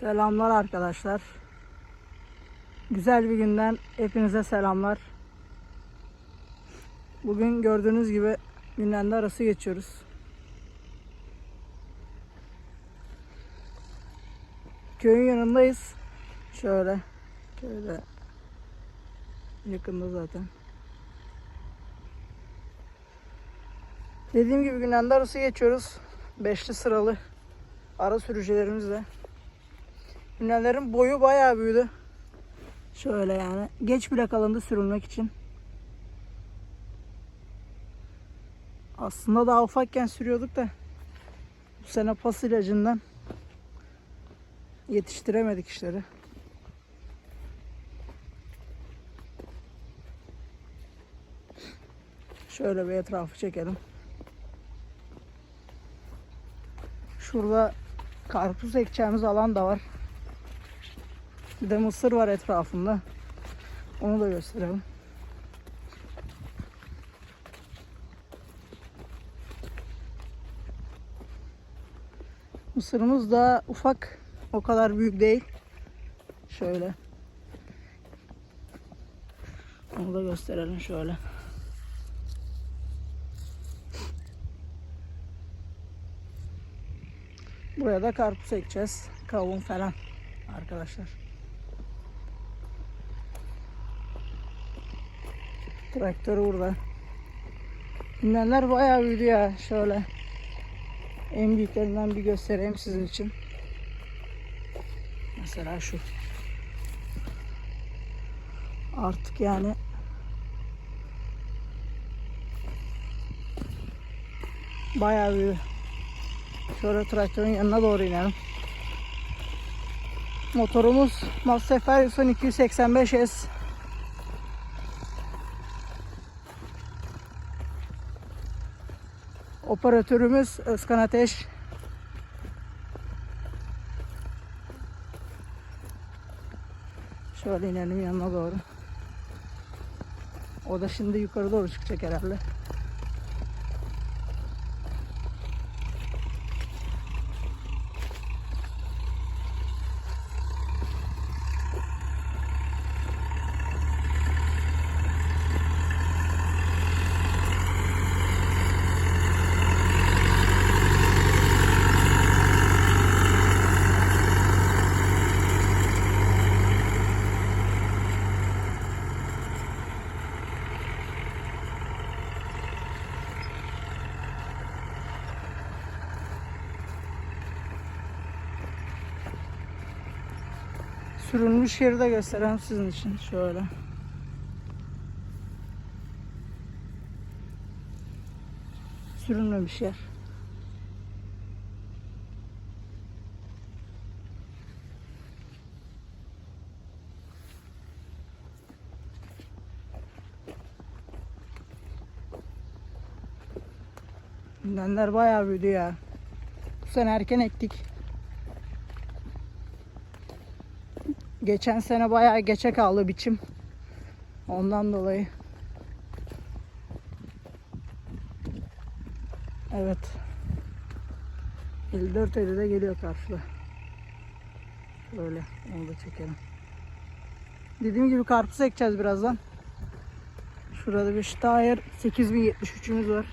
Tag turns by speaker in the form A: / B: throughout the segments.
A: Selamlar arkadaşlar. Güzel bir günden hepinize selamlar. Bugün gördüğünüz gibi günlerinde arası geçiyoruz. Köyün yanındayız. Şöyle. Köyde yakında zaten. Dediğim gibi günlerinde arası geçiyoruz. Beşli sıralı ara sürücülerimizle. Ünlülerin boyu bayağı büyüdü. Şöyle yani. Geç bile kalındı sürülmek için. Aslında daha ufakken sürüyorduk da bu sene pas ilacından yetiştiremedik işleri. Şöyle bir etrafı çekelim. Şurada karpuz ekeceğimiz alan da var. Bir de mısır var etrafında. Onu da gösterelim. Mısırımız da ufak. O kadar büyük değil. Şöyle. Onu da gösterelim şöyle. Buraya da karpuz ekeceğiz. Kavun falan arkadaşlar. Traktör burada. Ünlenler bayağı büyüdü ya. Şöyle en büyüklerinden bir göstereyim sizin için. Mesela şu. Artık yani bayağı büyüdü. Şöyle traktörün yanına doğru inelim. Motorumuz Mazda Ferguson 285S. Operatörümüz Özkan Ateş. Şöyle inelim yanına doğru. O da şimdi yukarı doğru çıkacak herhalde. Sürülmüş yeri de göstereyim sizin için şöyle. Sürülmemiş yer. Gündemler bayağı büyüdü ya. Bu sene erken ektik. Geçen sene bayağı geçe kaldı biçim. Ondan dolayı. Evet. 54 Eylül'de geliyor karşıda. Böyle onu da çekelim. Dediğim gibi karpuz ekeceğiz birazdan. Şurada bir Steyr 8073'ümüz var.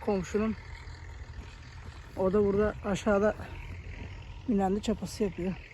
A: Komşunun. O da burada aşağıda Minendi çapası yapıyor.